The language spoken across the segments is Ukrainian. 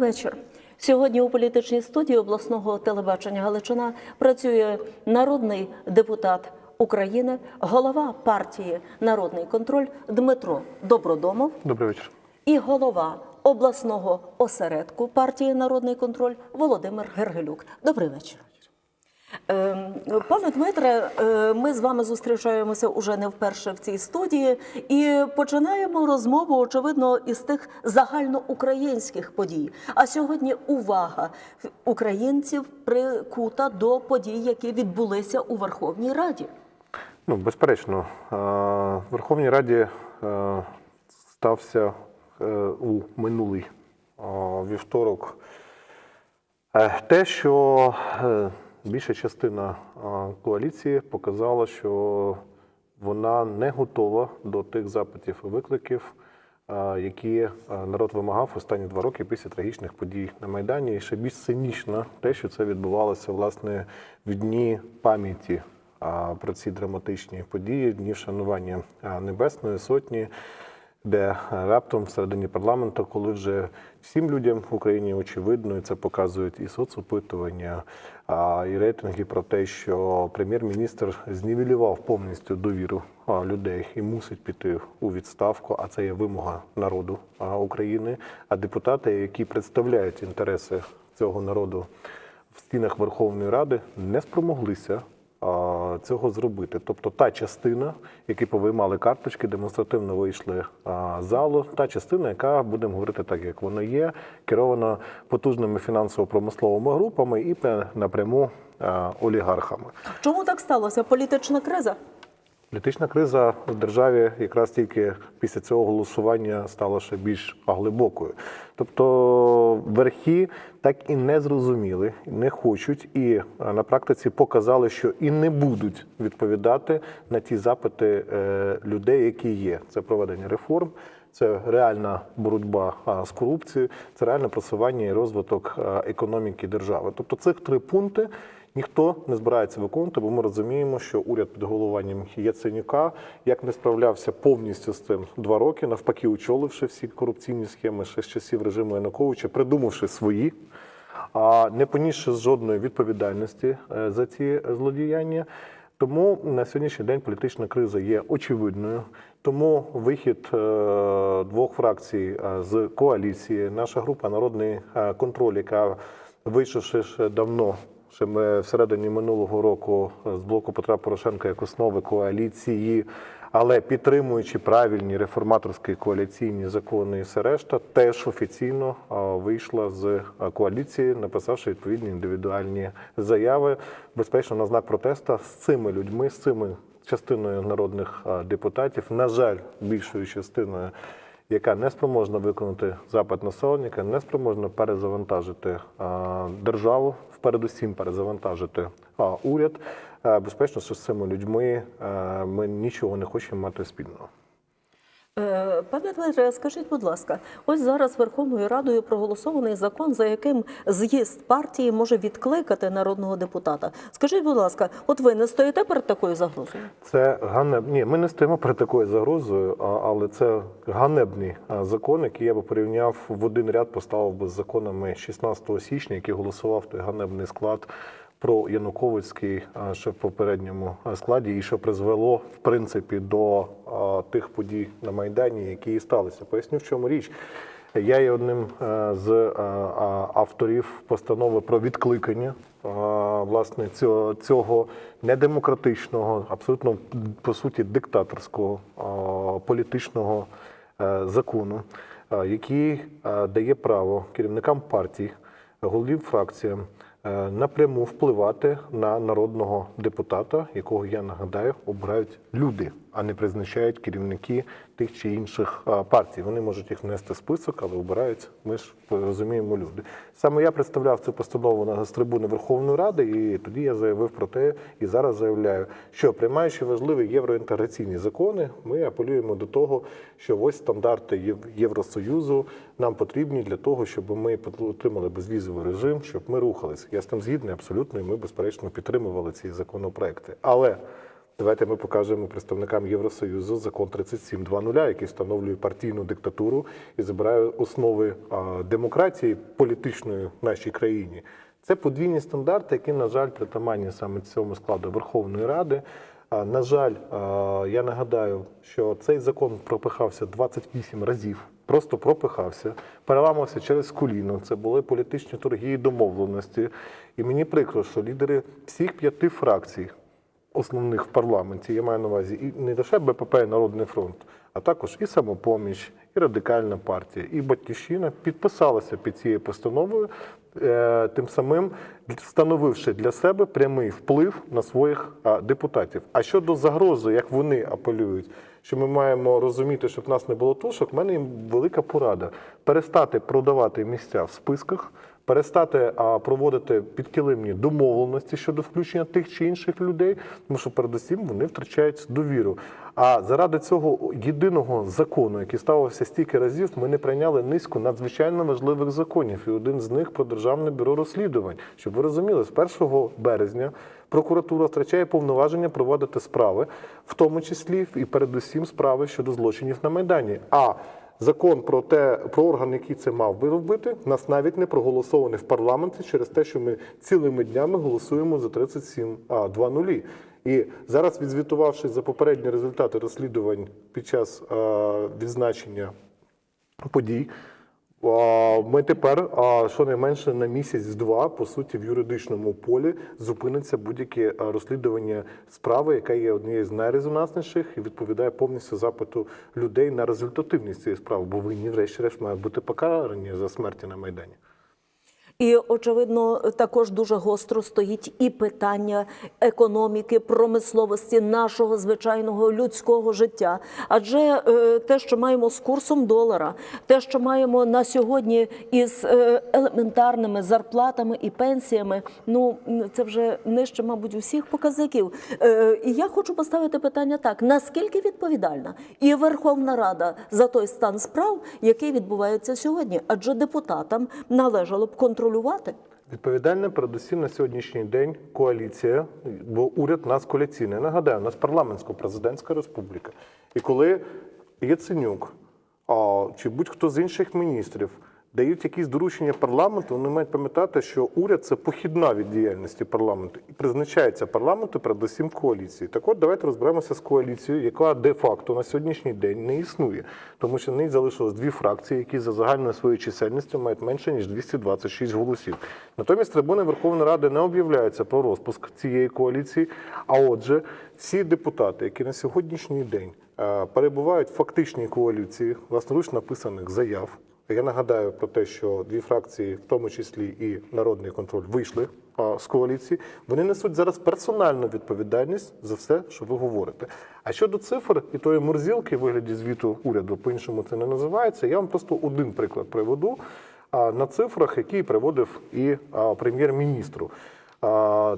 вечір. Сьогодні у політичній студії обласного телебачення Галичина працює народний депутат України, голова партії Народний контроль Дмитро Добродомов Добрий вечір. і голова обласного осередку партії Народний контроль Володимир Гергелюк. Добрий вечір. Ем, Пане Дмитре, е, ми з вами зустрічаємося уже не вперше в цій студії і починаємо розмову, очевидно, із тих загальноукраїнських подій. А сьогодні увага українців прикута до подій, які відбулися у Верховній Раді. Ну, безперечно, е, в Верховній Раді е, стався е, у минулий е, вівторок е, те, що е, більша частина коаліції показала, що вона не готова до тих запитів і викликів, які е, народ вимагав останні два роки після трагічних подій на Майдані. І ще більш цинічно те, що це відбувалося власне в дні пам'яті про ці драматичні події, дні вшанування Небесної Сотні, де раптом всередині парламенту, коли вже всім людям в Україні очевидно, і це показують і соцопитування, і рейтинги про те, що прем'єр-міністр знівелював повністю довіру людей і мусить піти у відставку, а це є вимога народу України. А депутати, які представляють інтереси цього народу в стінах Верховної Ради, не спромоглися цього зробити. Тобто та частина, які повиймали карточки, демонстративно вийшли з залу, та частина, яка будемо говорити так, як воно є, керована потужними фінансово-промисловими групами і напряму олігархами. Чому так сталося? Політична криза? Політична криза в державі якраз тільки після цього голосування стала ще більш глибокою. Тобто верхи так і не зрозуміли, не хочуть, і е, на практиці показали, що і не будуть відповідати на ті запити е, людей, які є. Це проведення реформ. Це реальна боротьба з корупцією, це реальне просування і розвиток економіки держави. Тобто цих три пункти ніхто не збирається виконувати, бо ми розуміємо, що уряд під головуванням Яценюка як не справлявся повністю з цим два роки, навпаки, очоливши всі корупційні схеми ще з часів режиму Януковича, придумавши свої, а не понісши жодної відповідальності е, за ці злодіяння. Тому на сьогоднішній день політична криза є очевидною. Тому вихід е, двох фракцій е, з коаліції, наша група Народний контроль, яка вийшовши ще давно, ще ми всередині минулого року з блоку Петра Порошенка як основи коаліції, але підтримуючи правильні реформаторські коаліційні закони і все решта, теж офіційно вийшла з коаліції, написавши відповідні індивідуальні заяви, безпечно на знак протесту з цими людьми, з цими частиною народних депутатів, на жаль, більшою частиною, яка не спроможна виконати запит населення, не спроможна перезавантажити державу, передусім перезавантажити уряд. Е, Безпечно, що з цими людьми е, ми нічого не хочемо мати спільного. Е, Пане Дмитре, скажіть, будь ласка, ось зараз Верховною Радою проголосований закон, за яким з'їзд партії може відкликати народного депутата. Скажіть, будь ласка, от ви не стоїте перед такою загрозою? Це ганеб... Ні, ми не стоїмо перед такою загрозою, але це ганебний закон, який я би порівняв в один ряд, поставив би з законами 16 січня, який голосував той ганебний склад про Януковицький ще в попередньому складі, і що призвело в принципі до тих подій на майдані, які і сталися. Поясню, в чому річ. Я є одним е, з е, авторів постанови про відкликання е, власне цього, недемократичного, абсолютно по суті диктаторського е, політичного е, закону, е, який е, дає право керівникам партій, голів фракціям е, напряму впливати на народного депутата, якого я нагадаю, обирають люди, а не призначають керівники тих чи інших партій. Вони можуть їх внести в список, але обирають. Ми ж розуміємо люди. Саме я представляв цю постанову на трибуни Верховної Ради, і тоді я заявив про те, і зараз заявляю, що приймаючи важливі євроінтеграційні закони, ми апелюємо до того, що ось стандарти Єв- Євросоюзу нам потрібні для того, щоб ми отримали безвізовий режим, щоб ми рухалися. Я з тим згідний абсолютно, і ми безперечно підтримували ці законопроекти. Але Давайте ми покажемо представникам Євросоюзу закон 37.2.0, який встановлює партійну диктатуру і забирає основи демократії політичної в нашій країні. Це подвійні стандарти, які, на жаль, притаманні саме цьому складу Верховної Ради. На жаль, я нагадаю, що цей закон пропихався 28 разів, просто пропихався, переламався через коліно. Це були політичні торги і домовленості. І мені прикро, що лідери всіх п'яти фракцій основних в парламенті, я маю на увазі і не лише БПП і Народний фронт, а також і самопоміч, і радикальна партія, і Батьківщина підписалися під цією постановою, е, тим самим встановивши для себе прямий вплив на своїх депутатів. А щодо загрози, як вони апелюють, що ми маємо розуміти, щоб нас не було тушок, в мене велика порада перестати продавати місця в списках перестати проводити підкилимні домовленості щодо включення тих чи інших людей, тому що передусім вони втрачають довіру. А заради цього єдиного закону, який ставився стільки разів, ми не прийняли низку надзвичайно важливих законів. І один з них про державне бюро розслідувань. Щоб ви розуміли, з 1 березня прокуратура втрачає повноваження проводити справи, в тому числі і передусім справи щодо злочинів на майдані. А Закон про те, про орган, який це мав би робити, нас навіть не проголосований в парламенті через те, що ми цілими днями голосуємо за 37 а 2 нулі. І зараз, відзвітувавшись за попередні результати розслідувань під час а, відзначення подій, ми тепер щонайменше на місяць-два, по суті, в юридичному полі зупиниться будь-яке розслідування справи, яка є однією з найрезонансніших і відповідає повністю запиту людей на результативність цієї справи, бо винні, врешті-решт, мають бути покарані за смерті на майдані. І очевидно, також дуже гостро стоїть і питання економіки, промисловості нашого звичайного людського життя. Адже е, те, що маємо з курсом долара, те, що маємо на сьогодні із е, елементарними зарплатами і пенсіями, ну це вже нижче, мабуть, усіх показників. Е, І я хочу поставити питання так: наскільки відповідальна і Верховна Рада за той стан справ, який відбувається сьогодні? Адже депутатам належало б контролювати. Відповідальна передусім на сьогоднішній день коаліція, бо уряд нас коаліційний. Нагадаю, у нас парламентсько-президентська республіка. І коли Яценюк чи будь-хто з інших міністрів дають якісь доручення парламенту, вони мають пам'ятати, що уряд це похідна від діяльності парламенту і призначається парламенту передусім коаліції. Так от давайте розберемося з коаліцією, яка де-факто на сьогоднішній день не існує, тому що в неї залишилось дві фракції, які за загальною своєю чисельністю мають менше ніж 226 голосів. Натомість трибуни Верховної Ради не об'являються про розпуск цієї коаліції. А отже, всі депутати, які на сьогоднішній день е, перебувають в фактичній коаліції власноруч написаних заяв. Я нагадаю про те, що дві фракції, в тому числі і народний контроль, вийшли з коаліції. Вони несуть зараз персональну відповідальність за все, що ви говорите. А щодо цифр і тої морзілки в вигляді звіту уряду, по-іншому це не називається. Я вам просто один приклад приведу на цифрах, які приводив і прем'єр-міністру.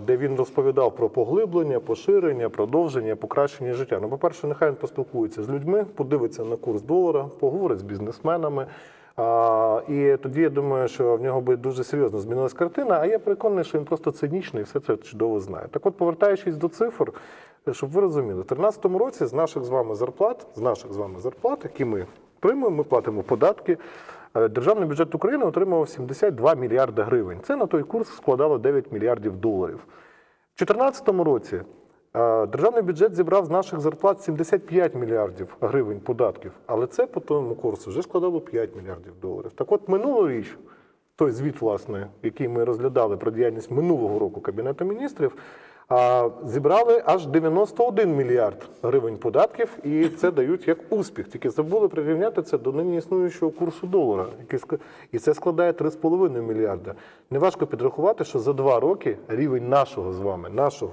Де він розповідав про поглиблення, поширення, продовження, покращення життя. Ну, по-перше, нехай він поспілкується з людьми, подивиться на курс долара, поговорить з бізнесменами. І тоді я думаю, що в нього буде дуже серйозно змінилась картина. А я переконаний, що він просто цинічний і все це чудово знає. Так от, повертаючись до цифр, щоб ви розуміли, в 2013 році з наших з вами зарплат, з наших з вами зарплат, які ми приймемо, ми платимо податки. е, Державний бюджет України отримував 72 мільярди гривень. Це на той курс складало 9 мільярдів доларів. У 2014 році державний бюджет зібрав з наших зарплат 75 мільярдів гривень податків, але це по тому курсу вже складало 5 мільярдів доларів. Так от минулоріч, той звіт, власне, який ми розглядали про діяльність минулого року Кабінету міністрів, а, зібрали аж 91 мільярд гривень податків, і це дають як успіх. Тільки забули прирівняти це до нині існуючого курсу долара, і це складає 3,5 мільярда. Неважко підрахувати, що за два роки рівень нашого з вами, нашого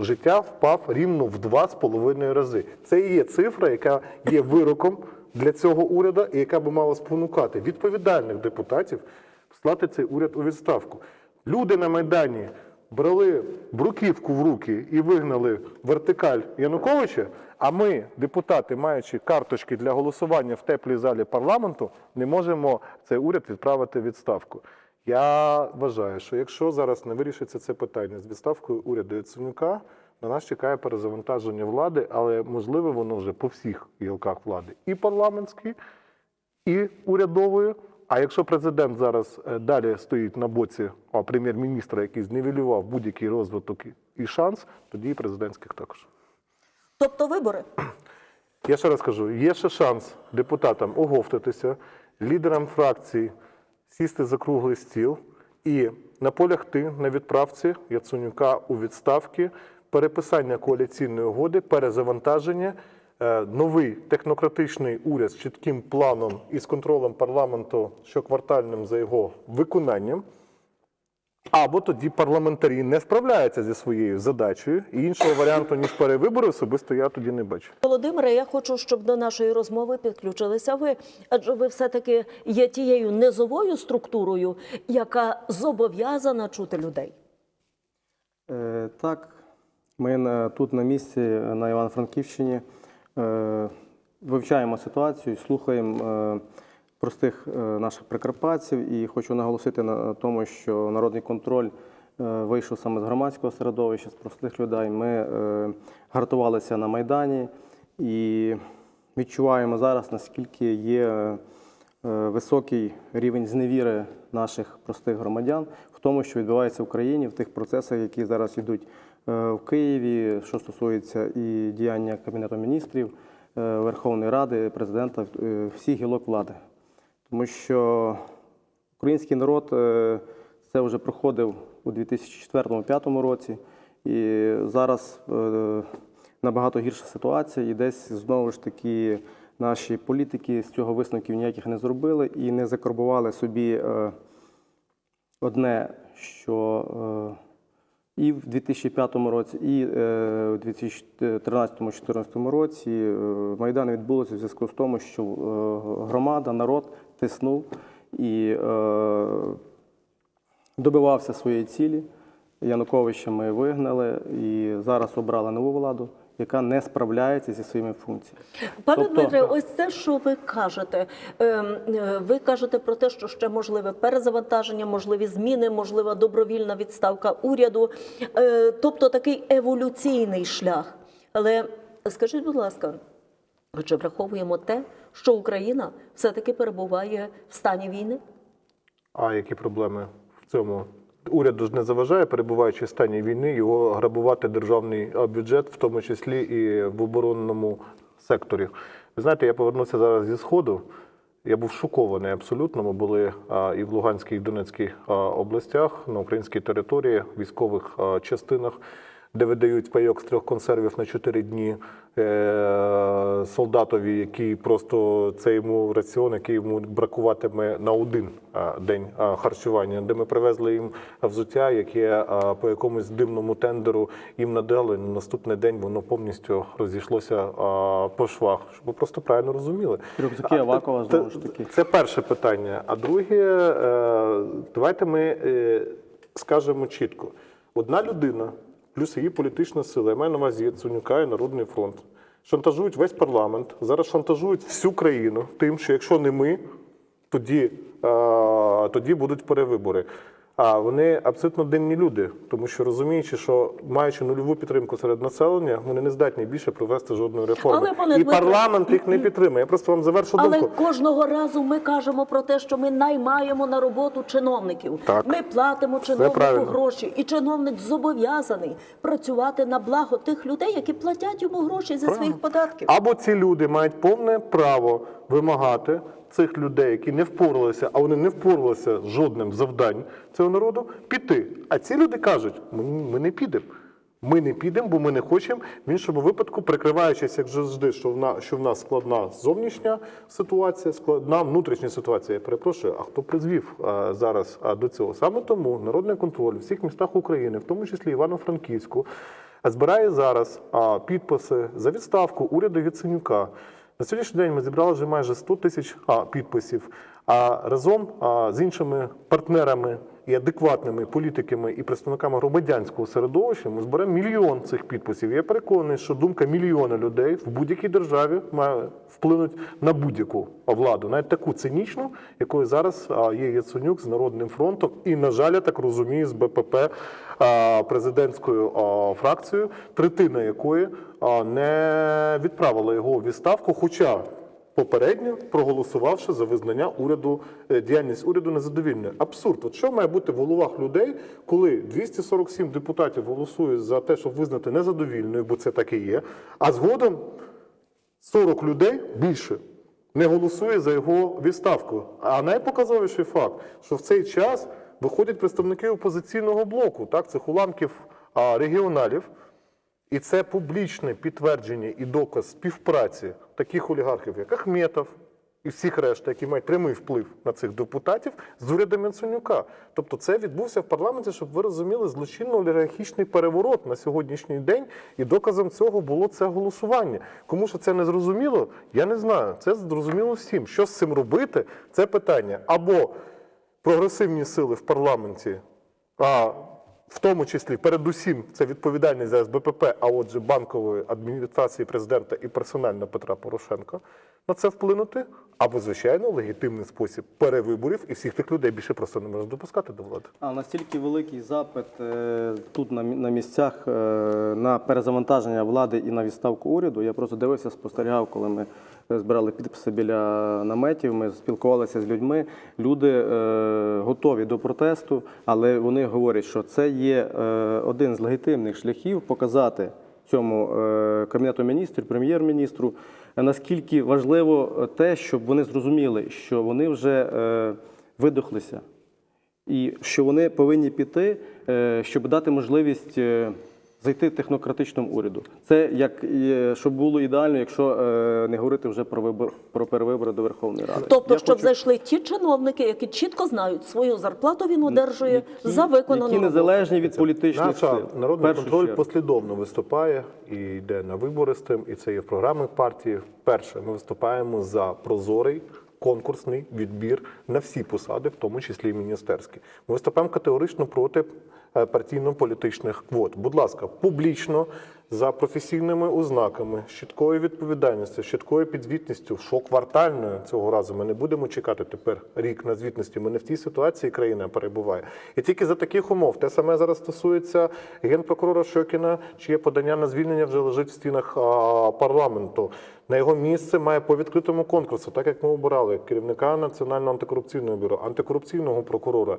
життя впав рівно в два з половиною рази. Це і є цифра, яка є вироком для цього уряду, і яка би мала спонукати відповідальних депутатів слати цей уряд у відставку. Люди на майдані брали бруківку в руки і вигнали вертикаль Януковича. А ми, депутати, маючи карточки для голосування в теплій залі парламенту, не можемо цей уряд відправити в відставку. Я вважаю, що якщо зараз не вирішиться це питання з відставкою уряду Яценюка, на нас чекає перезавантаження влади, але можливо воно вже по всіх гілках влади, і парламентській, і урядової. А якщо президент зараз е, далі стоїть на боці а, прем'єр-міністра, який зневелював будь-який розвиток і- і шанс, тоді і президентських також. Тобто вибори. Я ще раз кажу: є ще шанс депутатам оговтатися, лідерам фракцій сісти за круглий стіл і наполягти на відправці Яценюка у відставки, переписання коаліційної угоди, перезавантаження, е, новий технократичний уряд з чітким планом і з контролем парламенту щоквартальним за його виконанням. Або тоді парламентарі не справляються зі своєю задачею, і іншого варіанту, ніж перевибори, особисто я тоді не бачу. Володимире, я хочу, щоб до нашої розмови підключилися ви, адже ви все-таки є тією низовою структурою, яка зобов'язана чути людей. Е, Так, ми на, тут на місці е, на Івано-Франківщині е, вивчаємо ситуацію, слухаємо е, простих е, наших прикарпатців і хочу наголосити на тому, що народний контроль е, вийшов саме з громадського середовища, з простих людей. Ми е, гартувалися на Майдані і відчуваємо зараз, наскільки є високий рівень зневіри наших простих громадян в тому, що відбувається в Україні, в тих процесах, які зараз йдуть в Києві, що стосується і діяння Кабінету міністрів, Верховної Ради, президента, всіх гілок влади. Тому що український народ е, це вже проходив у 2004-2005 році, і зараз е, набагато гірша ситуація, і десь знову ж таки наші політики з цього висновків ніяких не зробили і не закарбували собі е, одне, що і в 2005 році, і у 2013-2014 році Майдан відбулося в зв'язку з тому, що громада, народ тиснув і е, добивався своєї цілі. Януковича ми вигнали і зараз обрали нову владу, яка не справляється зі своїми функціями. Пане Тобто- Дмитре, ось це, що ви кажете. Ем, е, Ви кажете про те, що ще можливе перезавантаження, можливі зміни, можлива добровільна відставка уряду, Е, тобто такий еволюційний шлях. Але скажіть, будь ласка, чи враховуємо те, що Україна все-таки перебуває в стані війни? А які проблеми в цьому? Уряду ж не заважає, перебуваючи в стані війни, його грабувати державний бюджет, в тому числі і в оборонному секторі. Ви знаєте, я повернувся зараз зі Сходу. Я був шокований абсолютно. Ми були і в Луганській, і в Донецькій областях, на українській території, військових частинах, де видають пайок з трьох консервів на чотири дні солдатові, який просто це йому раціон, який йому бракуватиме на один день харчування, де ми привезли їм взуття, яке по якомусь дивному тендеру їм надали. На наступний день воно повністю розійшлося по швах, щоб ви просто правильно розуміли. Рюкзаки Авакова, знову ж таки. Це перше питання. А друге, е, давайте ми е, скажемо чітко: одна людина плюс її політична сила, я маю на увазі Яценюка і Народний фронт, шантажують весь парламент, зараз шантажують всю країну тим, що якщо не ми, тоді, а, тоді будуть перевибори. А вони абсолютно дивні люди, тому що розуміючи, що маючи нульову підтримку серед населення, вони не здатні більше провести жодної реформи. Але, і парламент їх не підтримує. Я просто вам завершу Але думку. кожного разу ми кажемо про те, що ми наймаємо на роботу чиновників. Так. Ми платимо чиновнику гроші, і чиновник зобов'язаний працювати на благо тих людей, які платять йому гроші зі своїх податків. Або ці люди мають повне право вимагати цих людей, які не впоралися, а вони не впоралися з жодним з завдань цього народу, піти. А ці люди кажуть: ми, не підемо. Ми не підемо, бо ми не хочемо. В іншому випадку, прикриваючись, як завжди, що в нас, що в нас складна зовнішня ситуація, складна внутрішня ситуація. Я перепрошую, а хто призвів а, зараз а, до цього? Саме тому народний контроль у всіх містах України, в тому числі Івано-Франківську, збирає зараз а, підписи за відставку уряду Яценюка. На сьогоднішній день ми зібрали вже майже 100 тисяч підписів. А разом з іншими партнерами і адекватними політиками і представниками громадянського середовища ми зберемо мільйон цих підписів. Я переконаний, що думка мільйона людей в будь-якій державі має вплинути на будь-яку владу, навіть таку цинічну, якою зараз є Яценюк з Народним фронтом, і, на жаль, я так розумію, з БПП президентською фракцією, третина якої не відправила його у відставку, хоча попередньо проголосувавши за визнання уряду е, діяльність уряду незадовільною. Абсурд. От що має бути в головах людей, коли 247 депутатів голосують за те, щоб визнати незадовільною, бо це так і є, а згодом 40 людей більше не голосує за його відставку. А найпоказовіший факт, що в цей час виходять представники опозиційного блоку, так, цих уламків регіоналів, і це публічне підтвердження і доказ співпраці таких олігархів, як Ахметов і всіх решта, які мають прямий вплив на цих депутатів, з урядом Яценюка. Тобто це відбувся в парламенті, щоб ви розуміли, злочинно-олігархічний переворот на сьогоднішній день, і доказом цього було це голосування. Кому що це не зрозуміло, я не знаю. Це зрозуміло всім. Що з цим робити? Це питання або прогресивні сили в парламенті. А в тому числі, передусім, це відповідальність за СБПП, а отже, банкової адміністрації президента і персонально Петра Порошенка на це вплинути, або, звичайно, легітимний спосіб перевиборів, і всіх тих людей більше просто не можна допускати до влади. А настільки великий запит е, тут на, мі- на місцях е, на перезавантаження влади і на відставку уряду. Я просто дивився, спостерігав, коли ми збирали підписи біля наметів. Ми спілкувалися з людьми. Люди е, готові до протесту, але вони говорять, що це є е, один з легітимних шляхів показати цьому е, кабінету міністрів, прем'єр-міністру, наскільки важливо те, щоб вони зрозуміли, що вони вже видохлися і що вони повинні піти, щоб дати можливість зайти технократичному уряду. Це як е, щоб було ідеально, якщо е, не говорити вже про вибор про перевибори до Верховної Ради. Тобто, Я щоб хочу- зайшли ті чиновники, які чітко знають, свою зарплату він одержує за виконану які незалежні від політичних Наша сил. Народний першу контроль чергу. послідовно виступає і йде на вибори з тим, і це є в програмах партії. Перше, ми виступаємо за прозорий. Конкурсний відбір на всі посади, в тому числі і міністерські. Ми виступаємо категорично проти партійно-політичних квот. Будь ласка, публічно за професійними ознаками, з чіткою відповідальністю, з підзвітністю, щоквартальною цього разу. Ми не будемо чекати тепер рік на звітності. Ми не в тій ситуації країна перебуває. І тільки за таких умов те саме зараз стосується генпрокурора Щокіна, чиє подання на звільнення вже лежить в стінах парламенту. На його місце має по відкритому конкурсу, так як ми обирали керівника Національного антикорупційного бюро, антикорупційного прокурора.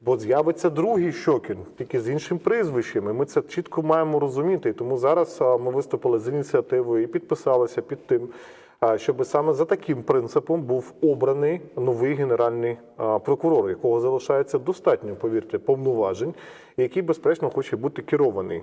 Бо з'явиться другий Щокін, тільки з іншим прізвищем. І ми це чітко маємо розуміти. І тому зараз ми виступили з ініціативою і підписалися під тим, щоб саме за таким принципом був обраний новий генеральний прокурор, якого залишається достатньо, повірте, повноважень, який, безперечно, хоче бути керований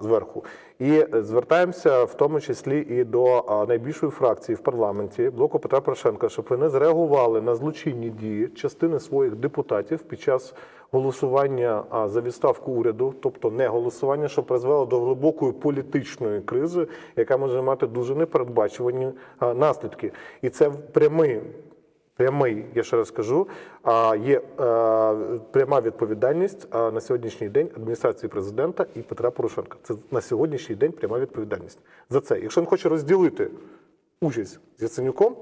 зверху. І е, звертаємося в тому числі і до найбільшої фракції в парламенті блоку Петра Порошенка, щоб вони зреагували на злочинні дії частини своїх депутатів під час голосування за відставку уряду, тобто не голосування, що призвело до глибокої політичної кризи, яка може мати дуже непередбачувані наслідки. І це прямий. Прямий, я ще раз кажу, є пряма відповідальність на сьогоднішній день адміністрації президента і Петра Порошенка. Це на сьогоднішній день пряма відповідальність за це. Якщо він хоче розділити участь з Яценюком,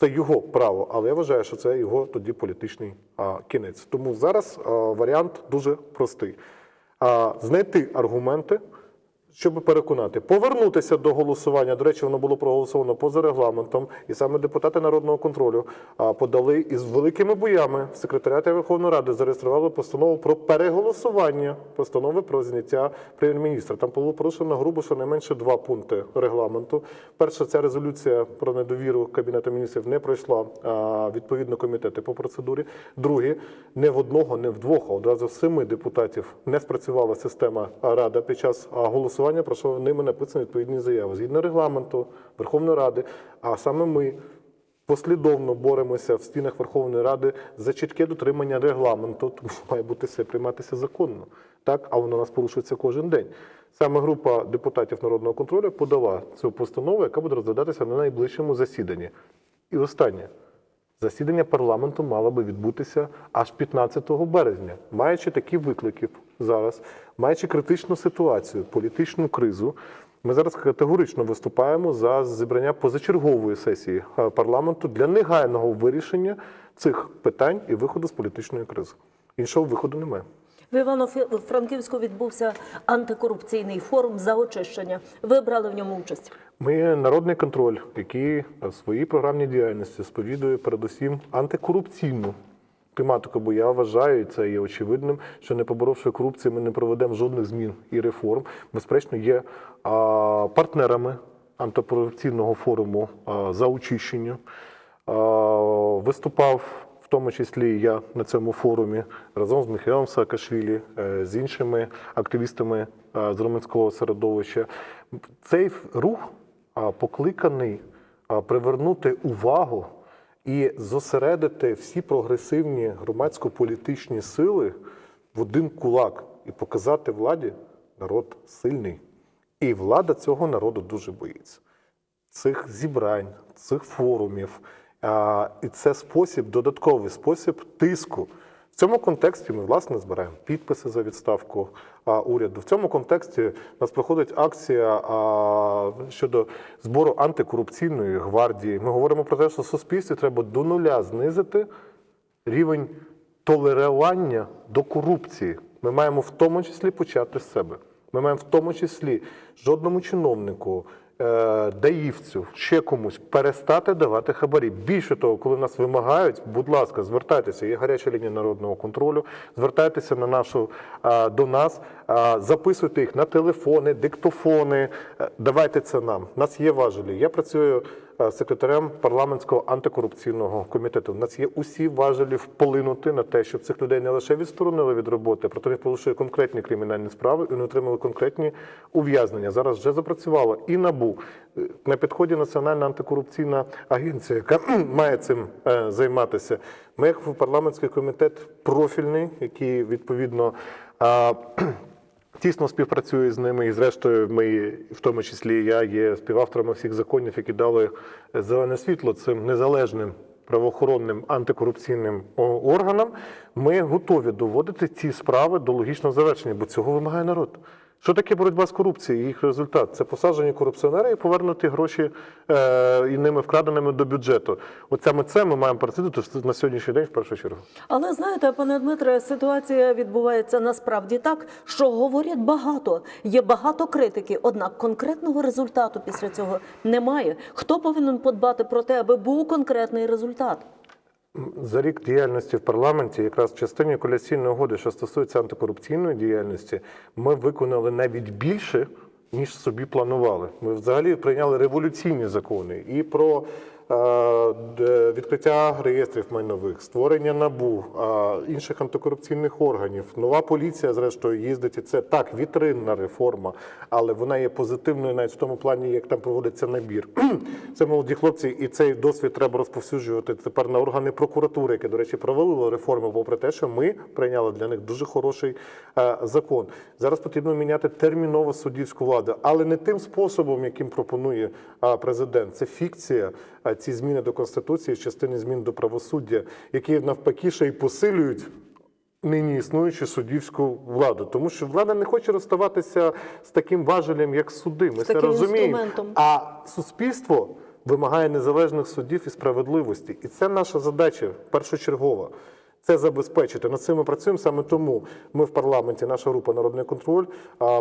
це його право, але я вважаю, що це його тоді політичний а, кінець. Тому зараз а, варіант дуже простий: а, знайти аргументи. Щоб переконати, повернутися до голосування. До речі, воно було проголосовано поза регламентом, і саме депутати народного контролю подали із великими боями в секретаріаті Верховної Ради зареєстрували постанову про переголосування постанови про зняття прем'єр-міністра. Там було порушено грубо щонайменше два пункти регламенту. Перше, ця резолюція про недовіру кабінету міністрів не пройшла відповідно комітети по процедурі. Друге, не в одного, не в двох, а одразу в семи депутатів не спрацювала система рада під час а, голосування. Про що ними написані відповідні заяви згідно регламенту Верховної Ради. А саме ми послідовно боремося в стінах Верховної Ради за чітке дотримання регламенту, тому має бути все прийматися законно. Так, а воно у нас порушується кожен день. Саме група депутатів народного контролю подала цю постанову, яка буде розглядатися на найближчому засіданні. І останнє. Засідання парламенту мало би відбутися аж 15 березня, маючи такі виклики зараз, маючи критичну ситуацію, політичну кризу. Ми зараз категорично виступаємо за зібрання позачергової сесії е, парламенту для негайного вирішення цих питань і виходу з політичної кризи. Іншого виходу немає. В Івано-Франківську відбувся антикорупційний форум за очищення. Ви брали в ньому участь. Ми народний контроль, який в своїй програмній діяльності сповідує передусім антикорупційну тематику, бо я вважаю, і це є очевидним, що не поборовши корупцію, ми не проведемо жодних змін і реформ. Безперечно, є а, партнерами антикорупційного форуму а, за очищення. А, Виступав в тому числі я на цьому форумі разом з Михайлом Саакашвілі, е, з іншими активістами е, з громадського середовища. Цей рух покликаний привернути увагу і зосередити всі прогресивні громадсько-політичні сили в один кулак і показати владі народ сильний. І влада цього народу дуже боїться цих зібрань, цих форумів. І це спосіб, додатковий спосіб тиску. В цьому контексті ми власне збираємо підписи за відставку а, уряду. В цьому контексті у нас проходить акція а, щодо збору антикорупційної гвардії. Ми говоримо про те, що суспільстві треба до нуля знизити рівень толерування до корупції. Ми маємо в тому числі почати з себе. Ми маємо в тому числі жодному чиновнику, даївцю, ще комусь перестати давати хабарі. Більше того, коли нас вимагають, будь ласка, звертайтеся. Є гаряча лінія народного контролю. Звертайтеся на нашу е, до нас, е, записуйте їх на телефони, диктофони. Е, Давайте це нам. У нас є важелі. Я працюю е, секретарем парламентського антикорупційного комітету. У нас є усі важелі вплинути на те, щоб цих людей не лише відсторонили від роботи, проте не полишили конкретні кримінальні справи і не отримали конкретні ув'язнення. Зараз вже запрацювала і набу Е, на підході Національна антикорупційна агенція, яка має цим е, займатися. Ми, як парламентський комітет, профільний, який відповідно. Тісно співпрацюю з ними, і зрештою, ми, в тому числі я є співавторами всіх законів, які дали зелене світло цим незалежним правоохоронним антикорупційним органам. Ми готові доводити ці справи до логічного завершення, бо цього вимагає народ. Що таке боротьба з корупцією? Їх результат це посадження корупціонера і повернути гроші е, і ними вкраденими до бюджету. От саме це ми маємо працювати на сьогоднішній день в першу чергу. Але знаєте, пане Дмитре, ситуація відбувається насправді так, що говорять багато. Є багато критики, однак конкретного результату після цього немає. Хто повинен подбати про те, аби був конкретний результат? За рік діяльності в парламенті, якраз в частині коаліційної угоди, що стосується антикорупційної діяльності, ми виконали навіть більше, ніж собі планували. Ми взагалі прийняли революційні закони і про відкриття реєстрів майнових, створення набу, е, інших антикорупційних органів. Нова поліція, зрештою, їздить. І це так, вітринна реформа, але вона є позитивною навіть в тому плані, як там проводиться набір. Це молоді хлопці, і цей досвід треба розповсюджувати тепер на органи прокуратури, які, до речі, провалили реформи, попри те, що ми прийняли для них дуже хороший е, закон. Зараз потрібно міняти терміново суддівську владу, але не тим способом, яким пропонує е, президент. Це фікція. Ці зміни до конституції, частини змін до правосуддя, які навпаки ще й посилюють нині існуючу суддівську владу, тому що влада не хоче розставатися з таким важелем, як суди. Ми це розуміємо. А суспільство вимагає незалежних судів і справедливості, і це наша задача першочергова. Це забезпечити. Над цим ми працюємо саме тому. Ми в парламенті, наша група Народний контроль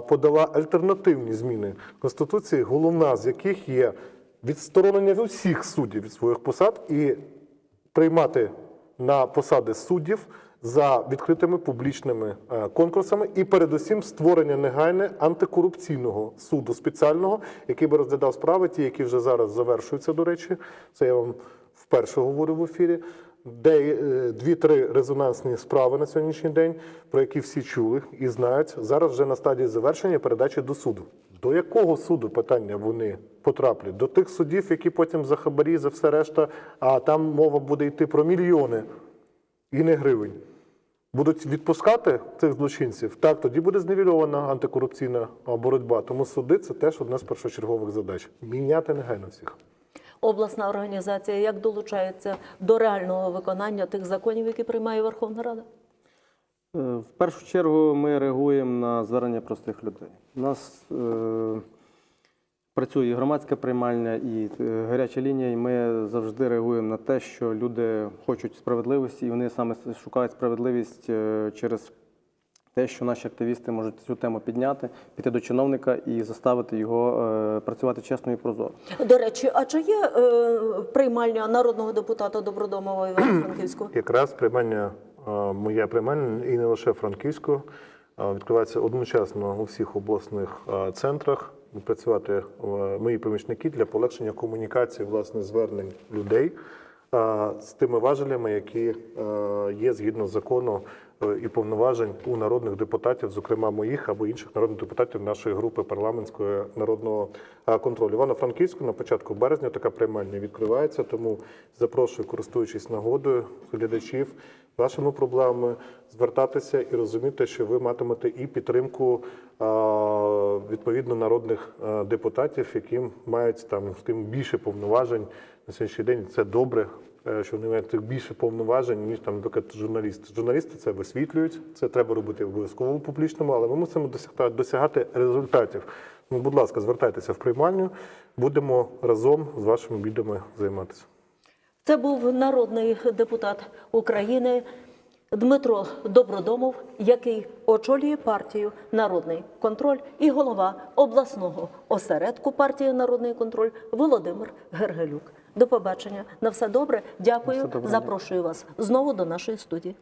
подала альтернативні зміни конституції, головна з яких є відсторонення всіх суддів від своїх посад і приймати на посади суддів за відкритими публічними е, конкурсами, і передусім створення негайне антикорупційного суду спеціального, який би розглядав справи, ті, які вже зараз завершуються. До речі, це я вам вперше говорю в ефірі. Де е, дві-три резонансні справи на сьогоднішній день, про які всі чули і знають, зараз вже на стадії завершення передачі до суду. До якого суду питання вони потраплять? До тих судів, які потім за хабарі, за все решта, а там мова буде йти про мільйони і не гривень. Будуть відпускати цих злочинців, так тоді буде зневільована антикорупційна боротьба. Тому суди це теж одна з першочергових задач. Міняти негайно всіх. обласна організація як долучається до реального виконання тих законів, які приймає Верховна Рада? Е, В першу чергу ми реагуємо на звернення простих людей. У нас е, працює і громадська приймальня, і е, гаряча лінія, і ми завжди реагуємо на те, що люди хочуть справедливості, і вони саме шукають справедливість е, через те, що наші активісти можуть цю тему підняти, піти до чиновника і заставити його е, працювати чесно і прозоро. До речі, а чи є е, приймальня народного депутата Добродомова Івано-Франківського? Якраз приймання, е, моя приймальня, і не лише Франківську, відкривається одночасно у всіх обласних центрах. Працювати мої помічники для полегшення комунікації власне звернень людей з тими важелями, які є згідно закону і повноважень у народних депутатів, зокрема моїх або інших народних депутатів нашої групи парламентської народного контролю. Івано-Франківську на початку березня така приймальня відкривається, тому запрошую, користуючись нагодою глядачів, вашими проблемами звертатися і розуміти, що ви матимете і підтримку відповідно народних е, депутатів, які мають там тим більше повноважень на сьогоднішній день. Це добре. е, Що вони мають більше повноважень, ніж там, наприклад, журналісти. Журналісти це висвітлюють, це треба робити обов'язково публічному, але ми мусимо досягати, досягати результатів. Ну, будь ласка, звертайтеся в приймальню, будемо разом з вашими бідами займатися. Це був народний депутат України Дмитро Добродомов, який очолює партію Народний контроль і голова обласного осередку партії Народний контроль Володимир Гергелюк. До побачення. На все добре. Дякую. Все добре. Запрошую вас знову до нашої студії.